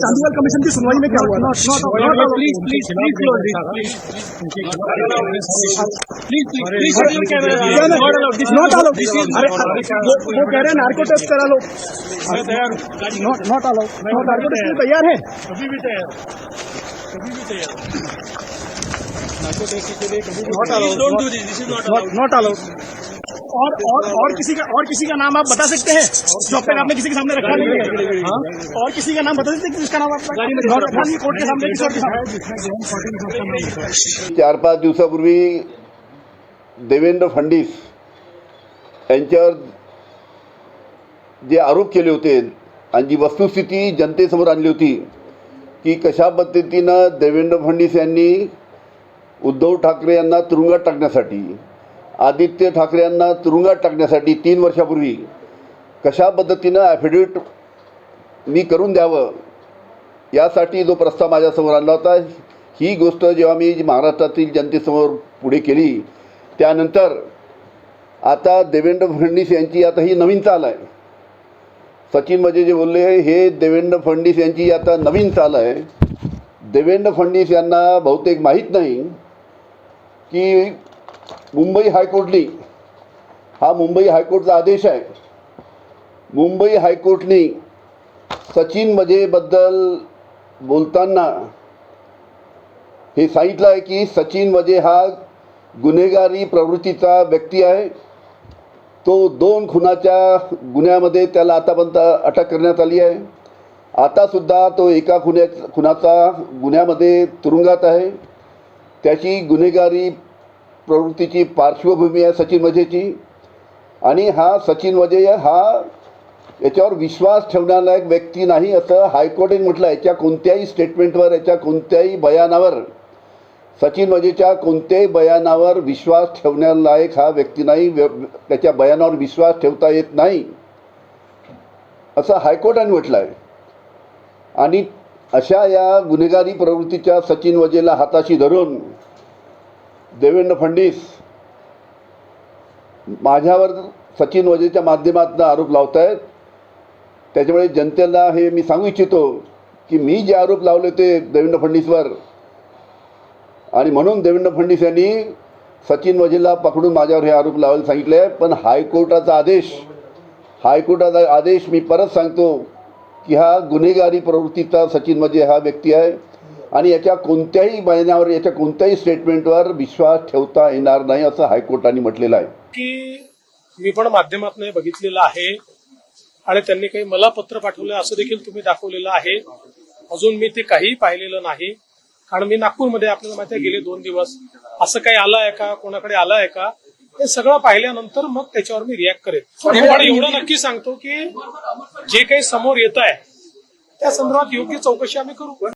Chandiwal commission की सुनवाई में क्या हुआ? Please please please not allow वो कह रहे हैं नार्को टेस्ट करा low. Not allow not narco test तैयार है। अभी भी तैयार कभी भी तैयार नॉट अलाउड और और और किसी का और किसी का नाम आप बता सकते हैं? जो अब तक आपने किसी के सामने रखा नहीं है। हाँ? और किसी का नाम बता सकते हैं जिसका नाम आप कोर्ट के सामने किसी और के सामने। चार पाच दिवसापूर्वी देवेंद्र फडणवीस यांच्यावर जे आरोप केले होते आणि जी वस्तुस्थिती जनतेसमोर आणली होती की कशा पद्धतीनं देवेंद्र फडणवीस यांनी उद्धव ठाकरे यांना तुरुंगात टाकण्यासाठी आदित्य ठाकरे यांना तुरुंगात टाकण्यासाठी तीन वर्षापूर्वी कशा पद्धतीनं ॲफिडेविट मी करून द्यावं यासाठी जो प्रस्ताव माझ्यासमोर आणला होता ही गोष्ट जेव्हा मी महाराष्ट्रातील जनतेसमोर पुढे केली त्यानंतर आता देवेंद्र फडणवीस यांची आता ही नवीन चाल आहे सचिन मजे जे बोलले हे देवेंद्र फडणवीस यांची आता नवीन चाल आहे. देवेंद्र फडणवीस यांना बहुतेक माहीत नाही की मुंबई हायकोर्टने हा मुंबई हायकोर्टचा आदेश आहे. मुंबई हायकोर्टने सचिन मजेबद्दल बोलताना हे सांगितलं आहे की सचिन मजे हा गुन्हेगारी प्रवृत्तीचा व्यक्ती आहे. तो दोन खुनाच्या गुन्ह्यामध्ये त्याला आतापर्यंत अटक करण्यात आली आहे. आतासुद्धा तो एका खुन्या खुनाचा गुन्ह्यामध्ये तुरुंगात आहे. त्याची गुन्हेगारी प्रवृत्तीची पार्श्वभूमी आहे सचिन मजेची आणि हा सचिन मजे हा याच्यावर विश्वास ठेवण्यालायक व्यक्ती नाही असं हायकोर्टाने म्हटलं याच्या कोणत्याही स्टेटमेंटवर याच्या कोणत्याही बयानावर सचिन वजेच्या कोणत्याही बयानावर विश्वास ठेवण्यालायक हा व्यक्ती नाही व्य त्याच्या बयानावर विश्वास ठेवता येत नाही असं हायकोर्टाने म्हटलं आहे आणि अशा या गुन्हेगारी प्रवृत्तीच्या सचिन वजेला हाताशी धरून देवेंद्र फडणवीस माझ्यावर सचिन वजेच्या माध्यमातून आरोप लावत आहेत त्याच्यामुळे जनतेला हे मी सांगू इच्छितो की मी जे आरोप लावले ते देवेंद्र फडणवीसवर आणि म्हणून देवेंद्र फडणवीस यांनी सचिन वजेला पकडून माझ्यावर हे आरोप लावायला सांगितले. आहे पण हायकोर्टाचा आदेश हायकोर्टाचा आदेश मी परत सांगतो की हा गुन्हेगारी प्रवृत्तीचा सचिन वजे हा व्यक्ती आहे. आणि याच्या कोणत्याही बयानावर याच्या कोणत्याही स्टेटमेंटवर विश्वास ठेवता येणार नाही असं हायकोर्टाने म्हटलेलं आहे. की मी पण माध्यमातून बघितलेलं आहे आणि त्यांनी काही मला पत्र पाठवलं असं देखील तुम्ही दाखवलेलं आहे. अजून मी ते काहीही पाहिलेलं नाही. कारण मी नागपूरमध्ये आपल्याला माहिती आहे गेले दोन दिवस. असं काही आलं आहे का? कोणाकडे आलं आहे का? हे सगळं पाहिल्यानंतर मग त्याच्यावर मी रिॲक्ट करेन. पण एवढं नक्की सांगतो की जे काही समोर येत आहे त्या संदर्भात योग्य चौकशी आम्ही करू.